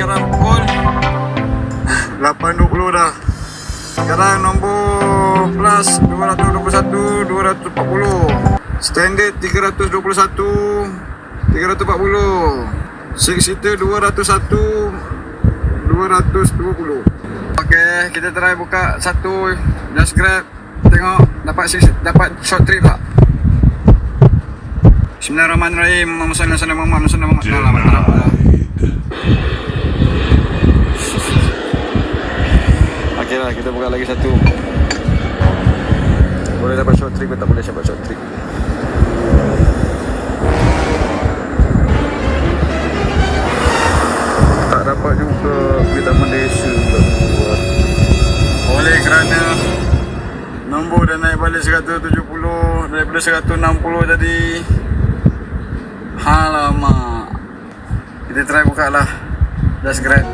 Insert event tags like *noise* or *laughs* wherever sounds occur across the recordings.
sekarang pukul 8.20 dah. Sekarang nombor plus 221 240 Standard 321 340 Six seater 201 220 Okay, kita try buka satu. Just grab Tengok dapat six, dapat short trip tak? Bismillahirrahmanirrahim. Sallallahu alaihi wasallam Muhammad sallallahu alaihi Okey lah, kita buka lagi satu. Boleh dapat short trip ke tak boleh dapat short trip Tak dapat juga Kita Malaysia tak buat. Oleh kerana Nombor dah naik balik 170 Daripada 160 tadi. Alamak. Kita try buka lah. Just grab.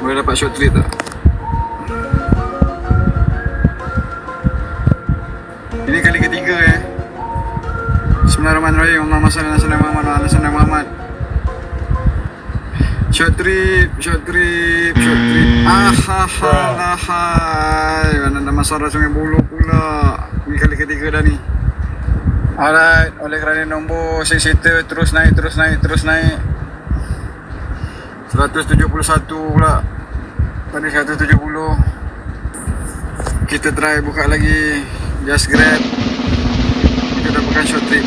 Boleh dapat short trip tak? Ini kali ketiga eh Bismillahirrahmanirrahim ala sayyidina Muhammad wa ala sayyidina Muhammad Short trip, short trip, short trip. Ah ha ha la hai. Mana nama suara sungai bulu pula. Ini kali ketiga dah ni. Alright, oleh kerana nombor seater terus naik, terus naik, terus naik. 171 pula. Tadi 170. Kita try buka lagi. Just grab. Kita bukan short trip.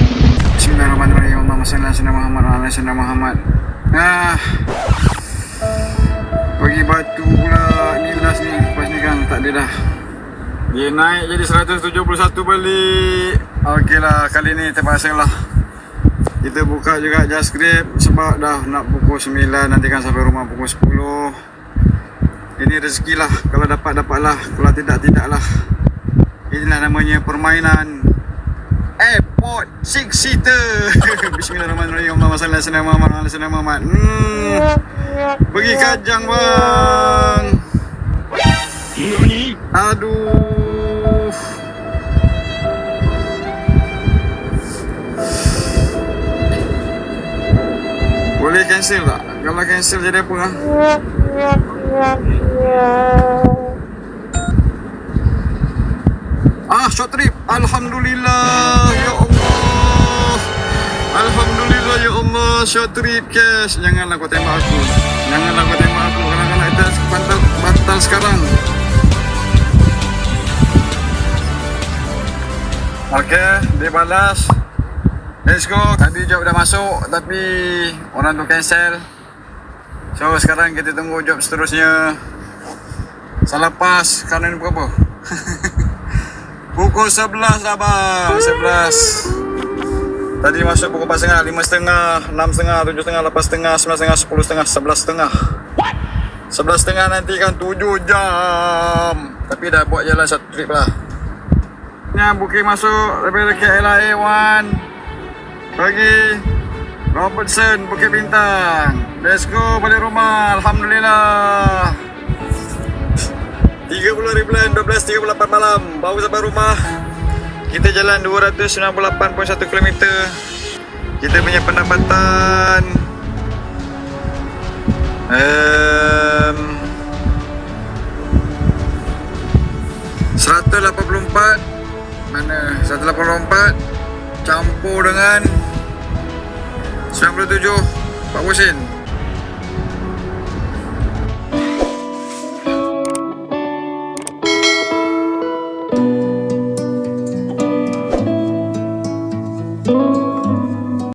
Bismillahirrahmanirrahim. Allahumma salli ala sayyidina Muhammad ala sayyidina Muhammad. Ah. Bagi batu pula ni last ni Lepas ni kan tak ada dah Dia naik jadi 171 balik Okey lah kali ni terpaksa lah Kita buka juga just grab Sebab dah nak pukul 9 Nanti kan sampai rumah pukul 10 Ini rezeki lah Kalau dapat dapat lah Kalau tidak tidak Inilah namanya permainan Airport Six Seater *laughs* Bismillahirrahmanirrahim Allahumma salli ala sayyidina Muhammad wa ala sayyidina Muhammad hmm. Pergi kajang bang Aduh Boleh cancel tak? Kalau cancel jadi apa ah? Ah, short trip. Alhamdulillah. Ya Allah. Alhamdulillah ya Allah. Short trip cash. Janganlah kau tembak aku. Janganlah kau tembak aku. Kadang-kadang kita batal, batal sekarang. Okay, dia balas. Let's go. Tadi job dah masuk tapi orang tu cancel. So sekarang kita tunggu job seterusnya. Salah pas. Sekarang ni pukul apa? *laughs* Pukul 11 dah bang 11 Tadi masuk pukul 4 setengah 5 setengah 6 setengah 7 setengah 8 setengah 9 setengah 10 setengah 11 setengah. 11 setengah nanti kan 7 jam. Tapi dah buat jalan satu trip lah. Ni booking masuk daripada KLIA 1 Bagi Robertson Bukit Bintang. Let's go balik rumah. Alhamdulillah bulan 12.38 malam Baru sampai rumah. Kita jalan 298.1 km. Kita punya pendapatan um, 184 Mana? 184 Campur dengan 97 40 sen